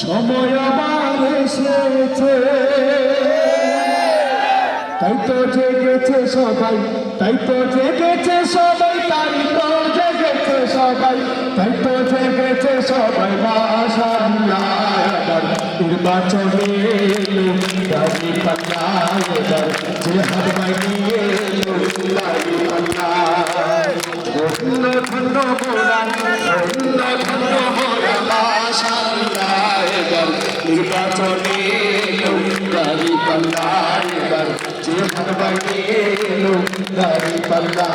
সময় আবার এসেছে। তাই তো জেগেছে সবাই, তাই তো জেগেছে সবাই, তাই তো জেগেছে সবাই, তাই তো জেগেছে সবাই এবার নির্বাচনে ধন্য ধন্য ধন্য ধন্য এবার নির্বাচনে এলো দাড়ি পাল্লা এবার জেহাদ বানিয়ে এলো দাড়ি পাল্লা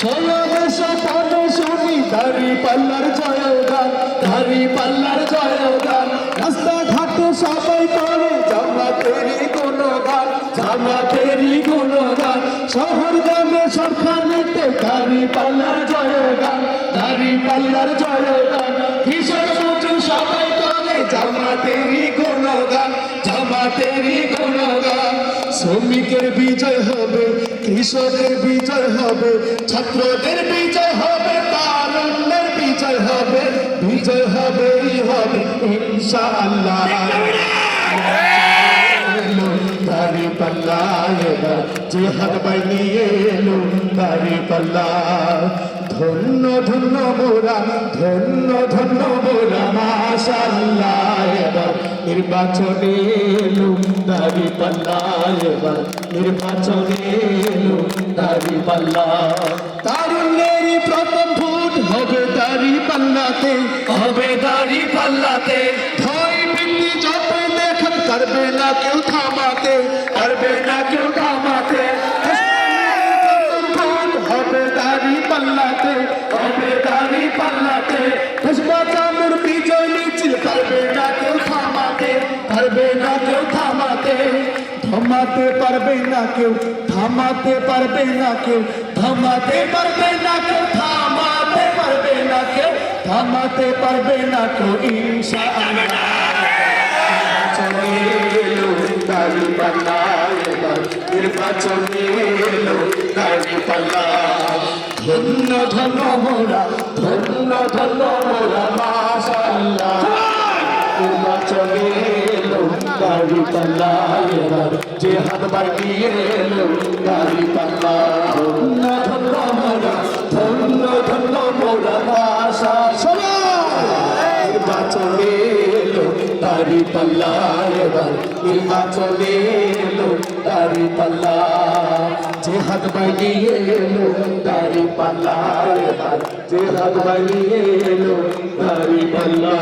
সয়বে সপনে শুনি দাড়ি পাল্লার জয়গান দাড়ি পাল্লার জয়গান রাস্তা ঘাটে সবাই করে জামাতেরই গুণগান জামাতেরই গুণগান শহর গ্রামে সরখানেতে দাড়ি পাল্লার জয়গান দাড়ি পাল্লার জয়গান কিশোর মজুর সবাই করে জামাতেরই গুণগান জামাতেরই গুণগান। শ্রমিকের বিজয় হবে, কৃষকের বিজয় হবে, ছাত্রদের বিজয় হবে, তারুণ্যের বিজয় হবে, বিজয় হবেই হবে, ইনশাআল্লাহ। দাড়ি পাল্লা জেহাদ বানিয়ে এলো দাড়ি পাল্লা ধন্য ধন্য মোরা ধন্য ধন্য মোরা মাশাআল্লাহ এবার নির্বাচনে দাড়ি পাল্লা এবার নির্বাচনে দাড়ি পাল্লা। তারুণ্যের প্রথম ভোট হবে দাড়ি পাল্লাতে। হবে দাড়ি পাল্লাতে। ভয় করবে না কেউ থামাতে। করবে না কেউ থামাতে। হবে দাড়ি পাল্লাতে। পারবে না কেউ থামাতে, পারবে না কেউ থামাতে। থামাতে পারবে না কেউ, থামাতে পারবে না কেউ, থামাতে পারবে না কেউ, থামাতে পারবে না কেউ, থামাতে পারবে না কেউ, ইনশাআল্লাহ। চলে এলো দাড়ি পাল্লা এবার ধন্য ধন্য ধন্য ধন্য নির্বাচনে এলো পাল্লা এবার যে হাত বাড়িয়ে এলো দাড়ি পাল্লা ধন্য ধন্য মোরা ধন্য ধন্য মোরা মাশাআল্লাহ নির্বাচনে এলো দাড়ি পাল্লা এবার নির্বাচনে এলো দাড়ি পাল্লা যে হাত বানিয়ে এলো দাড়ি পাল্লা এবার যে হাত বানিয়ে এলো দাড়ি পাল্লা